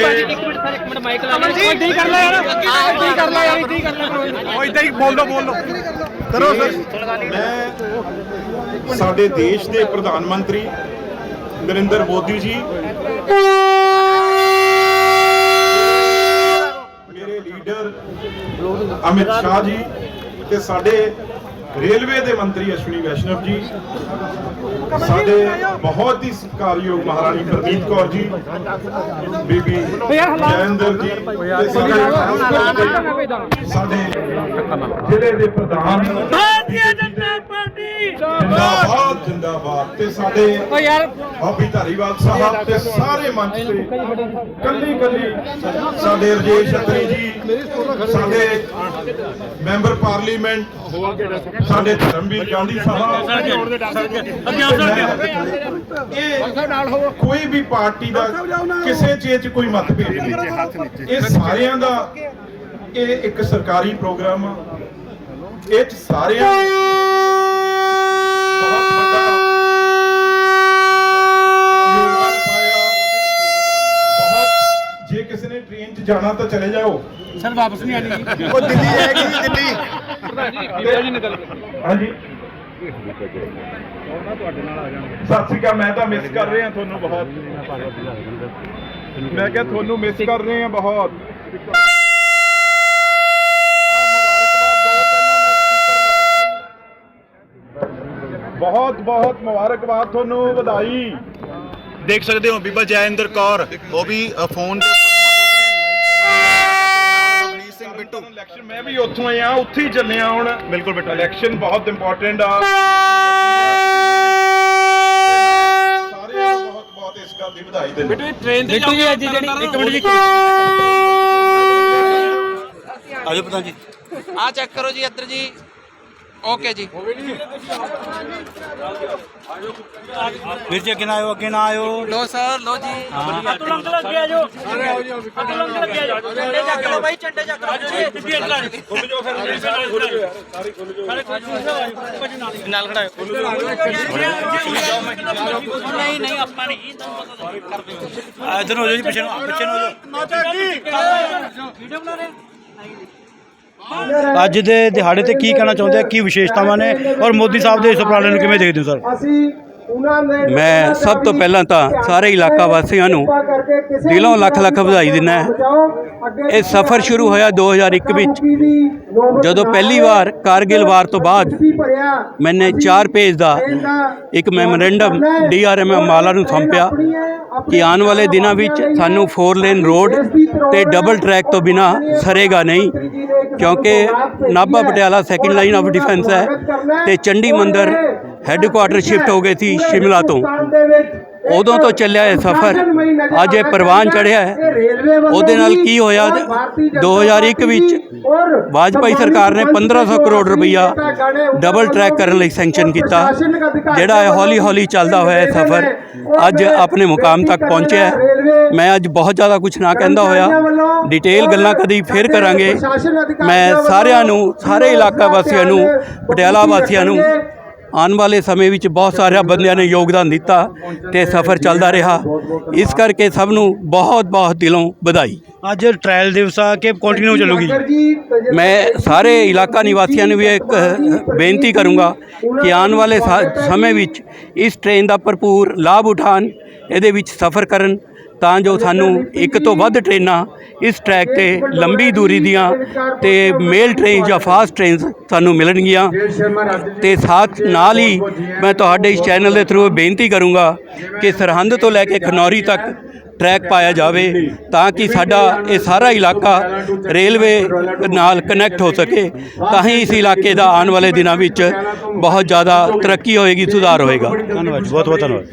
ਸਾਡੇ ਇੱਕ minute sir ਇੱਕ ਮਿੰਟ ਮਾਈਕ ਲਾ ਲੈ ਇੱਦਾਂ ਹੀ ਕਰ ਲੈ ਯਾਰ। ਇੱਦਾਂ ਹੀ ਕਰ ਲੈ ਯਾਰ ਇੱਦਾਂ ਹੀ ਕਰ ਲੈ। ਉਹ ਇਦਾਂ ਹੀ ਬੋਲੋ ਬੋਲੋ ਕਰੋ ਸਰ। ਮੈਂ ਸਾਡੇ ਦੇਸ਼ ਦੇ ਪ੍ਰਧਾਨ ਮੰਤਰੀ ਨਰਿੰਦਰ ਮੋਦੀ ਜੀ ਮੇਰੇ ਲੀਡਰ ਅਮਿਤ ਸ਼ਾਹ ਜੀ ਤੇ ਸਾਡੇ ਰੇਲਵੇ ਦੇ ਮੰਤਰੀ ਅਸ਼ਵਨੀ ਵੈਸ਼ਨਵ ਜੀ ਸਾਡੇ ਬਹੁਤ ਹੀ ਸਤਿਕਾਰਯੋਗ ਮਹਾਰਾਣੀ ਪ੍ਰਨੀਤ ਕੌਰ ਜੀ ਬੀਬੀ ਜੈਂਦਰ ਜੀ ਸਾਡੇ ਸਾਡੇ ਜ਼ਿਲ੍ਹੇ ਦੇ ਪ੍ਰਧਾਨ ਭਾਰਤੀ ਜਨਤਾ ਪਾਰਟੀ ਜਿੰਦਾਬਾਦ। ਜਿੰਦਾਬਾਦ ਤੇ ਸਾਡੇ ਓ ਯਾਰ। ਬਾਬੀ ਧਾਰੀਵਾਲ ਸਾਹਿਬ ਤੇ ਸਾਰੇ ਮੰਚ ਤੇ ਕੱਲੀ ਕੱਲੀ ਸਾਡੇ ਰਜੇਸ਼ ਛਤਰੀ ਜੀ ਸਾਡੇ ਮੈਂਬਰ ਪਾਰਲੀਮੈਂਟ ਸਾਡੇ ਧਰਮਵੀਰ ਗਾਂਧੀ ਸਾਹਿਬ। ਇਹ ਕੋਈ ਵੀ ਪਾਰਟੀ ਦਾ ਕਿਸੇ ਚੀਜ਼ 'ਚ ਕੋਈ ਮਤਭੇਦ ਨਹੀਂ। ਇਹ ਸਾਰਿਆਂ ਦਾ ਇਹ ਇੱਕ ਸਰਕਾਰੀ ਪ੍ਰੋਗਰਾਮ ਆ। ਇਹ 'ਚ ਸਾਰਿਆਂ ਨੇ ਬਹੁਤ ਵੱਡਾ ਯੋਗਦਾਨ ਪਾਇਆ ਬਹੁਤ ਜੇ ਕਿਸੇ ਨੇ ਟ੍ਰੇਨ 'ਚ ਜਾਣਾ ਤਾਂ ਚਲੇ ਜਾਓ। ਸਰ ਵਾਪਸ ਨਹੀਂ ਆਣੀ ਉਹ ਦਿੱਲੀ ਜਾਏਗੀ ਜੀ ਦਿੱਲੀ। ਹਾਂਜੀ। ਸਤਿ ਸ਼੍ਰੀ ਅਕਾਲ ਮੈਂ ਤਾਂ ਮਿਸ ਕਰ ਰਿਹਾ ਤੁਹਾਨੂੰ ਬਹੁਤ। ਮੈਂ ਕਿਹਾ ਤੁਹਾਨੂੰ ਮਿਸ ਕਰ ਰਹੇ ਹਾਂ ਬਹੁਤ। ਬਹੁਤ ਬਹੁਤ ਮੁਬਾਰਕਬਾਦ ਤੁਹਾਨੂੰ ਵਧਾਈ। ਦੇਖ ਸਕਦੇ ਹੋ ਬੀਬਾ ਜੈਇੰਦਰ ਕੌਰ ਉਹ ਵੀ ਫੋਨ ਦੇ ਉੱਪਰ ਰਣਜੀਤ ਸਿੰਘ ਬਿੱਟੂ। ਇਲੈਕਸ਼ਨ ਮੈਂ ਵੀ ਉੱਥੋਂ ਆਇਆ ਉੱਥੇ ਹੀ ਚੱਲਿਆ ਹੁਣ। ਬਿਲਕੁਲ ਬਿੱਟੂ ਇਲੈਕਸ਼ਨ ਬਹੁਤ ਇੰਪੋਰਟੈਂਟ ਆ। ਸਾਰਿਆਂ ਨੂੰ ਬਹੁਤ ਬਹੁਤ ਇਸ ਗੱਲ ਦੀ ਵਧਾਈ ਦਿੰਦੇ ਟ੍ਰੇਨ ਤੇ ਬਿੱਟੂ ਜੀ ਅੱਜ ਜਿਹੜੀ ਇੱਕ ਮਿੰਟ ਜੀ। ਆਜੋ ਪ੍ਰਧਾਨ ਜੀ। ਆ ਚੈੱਕ ਕਰੋ ਜੀ ਇੱਧਰ ਜੀ। ਓਕੇ ਜੀ। ਵੀਰ ਜੀ ਅੱਗੇ ਨਾ ਆਇਓ ਅੱਗੇ ਨਾ ਆਇਓ। ਲੋ ਸਰ ਲੋ ਜੀ। ਅਤੁਲ ਅੰਕਲ ਅੱਗੇ ਆ ਜਾਓ। ਅਤੁਲ ਅੰਕਲ ਅੱਗੇ ਆ ਜਾਓ। ਝੰਡੇ ਚੱਕ ਲਓ ਬਾਈ ਝੰਡੇ ਚੱਕ ਲਓ। ਤੁਸੀਂ ਅੱਗੇ ਲਾ ਖੁੱਲ ਜਾਓ ਫਿਰ ਸਾਰੇ ਖੁੱਲ ਜਾਓ ਨਾਲ ਖੜਾਓ। ਨਹੀਂ ਨਹੀਂ ਆਪਾਂ ਨਹੀਂ ਇਧਰ ਹੋ ਜਾਓ ਜੀ ਪਿੱਛੇ ਨੂੰ ਪਿੱਛੇ ਨੂੰ ਹੋ ਜਾਓ। ਵੀਡੀਓ ਬਣਾ ਰਹੇ ਅੱਜ ਦੇ ਦਿਹਾੜੇ ਤੇ ਕੀ ਕਹਿਣਾ ਚਾਹੁੰਦੇ ਆ? ਕੀ ਵਿਸ਼ੇਸ਼ਤਾਵਾਂ ਨੇ? ਔਰ ਮੋਦੀ ਸਾਹਿਬ ਦੇ ਇਸ ਉਪਰਾਲੇ ਨੂੰ ਕਿਵੇਂ ਦੇਖਦੇ ਹੋ, ਸਰ? ਮੈਂ ਸਭ ਤੋਂ ਪਹਿਲਾਂ ਤਾਂ ਸਾਰੇ ਇਲਾਕਾ ਵਾਸੀਆਂ ਨੂੰ ਦਿਲੋਂ ਲੱਖ ਲੱਖ ਵਧਾਈ ਦਿੰਦਾ ਇਹ ਸਫ਼ਰ ਸ਼ੁਰੂ ਹੋਇਆ 2001 ਵਿੱਚ। ਜਦੋਂ ਪਹਿਲੀ ਵਾਰ ਕਾਰਗਿਲ ਵਾਰ ਤੋਂ ਬਾਅਦ ਮੈਨੇ 4 ਪੇਜ ਦਾ ਇੱਕ ਮੈਮੋਰੈਂਡਮ ਡੀਆਰਐਮ ਅੰਬਾਲਾ ਨੂੰ ਸੌਂਪਿਆ ਕਿ ਆਉਣ ਵਾਲੇ ਦਿਨਾਂ ਵਿੱਚ ਸਾਨੂੰ 4 ਲੇਨ ਰੋਡ ਤੇ ਡਬਲ ਟਰੈਕ ਤੋਂ ਬਿਨਾ ਸਰੇਗਾ ਨਹੀਂ ਕਿਉਂਕਿ Nabha Patiala second line of defence ਹੈ ਤੇ ਚੰਡੀ ਮੰਦਰ ਹੈੱਡਕੁਆਟਰ ਸ਼ਿਫਟ ਹੋ ਗਏ ਸੀ। ਸ਼ਿਮਲਾ ਤੋਂ। ਉਦੋਂ ਤੋਂ ਚੱਲਿਆ ਇਹ ਸਫ਼ਰ। ਅੱਜ ਇਹ ਪ੍ਰਵਾਨ ਚੜਿਆ ਹੈ। ਉਹਦੇ ਨਾਲ ਕੀ ਹੋਇਆ? 2001 ਵਿੱਚ ਵਾਜਪਾਈ ਸਰਕਾਰ ਨੇ 1500 ਕਰੋੜ ਰੁਪਈਆ ਡਬਲ ਟਰੈਕ ਕਰਨ ਲਈ ਸੈਂਕਸ਼ਨ ਕੀਤਾ। ਜਿਹੜਾ ਇਹ ਹੌਲੀ ਹੌਲੀ ਚੱਲਦਾ ਹੋਇਆ ਇਹ ਸਫ਼ਰ ਅੱਜ ਆਪਣੇ ਮੁਕਾਮ ਤੱਕ ਪਹੁੰਚਿਆ ਹੈ। ਮੈਂ ਅੱਜ ਬਹੁਤ ਜ਼ਿਆਦਾ ਕੁਝ ਨਾ ਕਹਿੰਦਾ ਹੋਇਆ। ਡਿਟੇਲ ਗੱਲਾਂ ਕਦੀ ਫੇਰ ਕਰਾਂਗੇ। ਮੈਂ ਸਾਰਿਆਂ ਨੂੰ ਸਾਰੇ ਇਲਾਕਾ ਵਾਸੀਆਂ ਨੂੰ ਪਟਿਆਲਾ ਵਾਸੀਆਂ ਨੂੰ ਆਉਣ ਵਾਲੇ ਸਮੇਂ ਵਿੱਚ ਬਹੁਤ ਸਾਰਿਆਂ ਬੰਦਿਆਂ ਨੇ ਯੋਗਦਾਨ ਦਿੱਤਾ ਤੇ ਸਫ਼ਰ ਚੱਲਦਾ ਰਿਹਾ। ਇਸ ਕਰਕੇ ਸਭ ਨੂੰ ਬਹੁਤ ਬਹੁਤ ਦਿਲੋਂ ਵਧਾਈ। ਅੱਜ ਟ੍ਰਾਇਲ ਦਿਵਸ ਆ ਕਿ ਕੰਟੀਨਿਊ ਚੱਲੂਗੀ ਮੈਂ ਸਾਰੇ ਇਲਾਕਾ ਨਿਵਾਸੀਆਂ ਨੂੰ ਵੀ ਇੱਕ ਬੇਨਤੀ ਕਰੂੰਗਾ ਕਿ ਆਉਣ ਵਾਲੇ ਸਮੇਂ ਵਿੱਚ ਇਸ ਟ੍ਰੇਨ ਦਾ ਭਰਪੂਰ ਲਾਭ ਉਠਾਉਣ ਇਹਦੇ ਵਿੱਚ ਸਫ਼ਰ ਕਰਨ ਤਾਂ ਜੋ ਸਾਨੂੰ ਇੱਕ ਤੋਂ ਵੱਧ ਟ੍ਰੇਨਾਂ ਇਸ ਟਰੈਕ ਤੇ ਲੰਬੀ ਦੂਰੀ ਦੀਆਂ ਤੇ ਮੇਲ ਟ੍ਰੇਨ ਜਾਂ ਫਾਸਟ ਟ੍ਰੇਨਸ ਸਾਨੂੰ ਮਿਲਣਗੀਆਂ। ਤੇ ਸਾਥ ਨਾਲ ਹੀ ਮੈਂ ਤੁਹਾਡੇ ਇਸ ਚੈਨਲ ਦੇ ਥਰੂ ਬੇਨਤੀ ਕਰੂੰਗਾ ਕਿ ਸਰਹੰਦ ਤੋਂ ਲੈ ਕੇ ਖਨੌਰੀ ਤੱਕ ਟਰੈਕ ਪਾਇਆ ਜਾਵੇ ਤਾਂ ਕਿ ਸਾਡਾ ਇਹ ਸਾਰਾ ਇਲਾਕਾ ਰੇਲਵੇ ਨਾਲ ਕਨੈਕਟ ਹੋ ਸਕੇ। ਤਾਂ ਹੀ ਇਸ ਇਲਾਕੇ ਦਾ ਆਉਣ ਵਾਲੇ ਦਿਨਾਂ ਵਿੱਚ ਬਹੁਤ ਜ਼ਿਆਦਾ ਤਰੱਕੀ ਹੋਏਗੀ, ਸੁਧਾਰ ਹੋਏਗਾ। ਧੰਨਵਾਦ ਬਹੁਤ ਬਹੁਤ ਧੰਨਵਾਦ।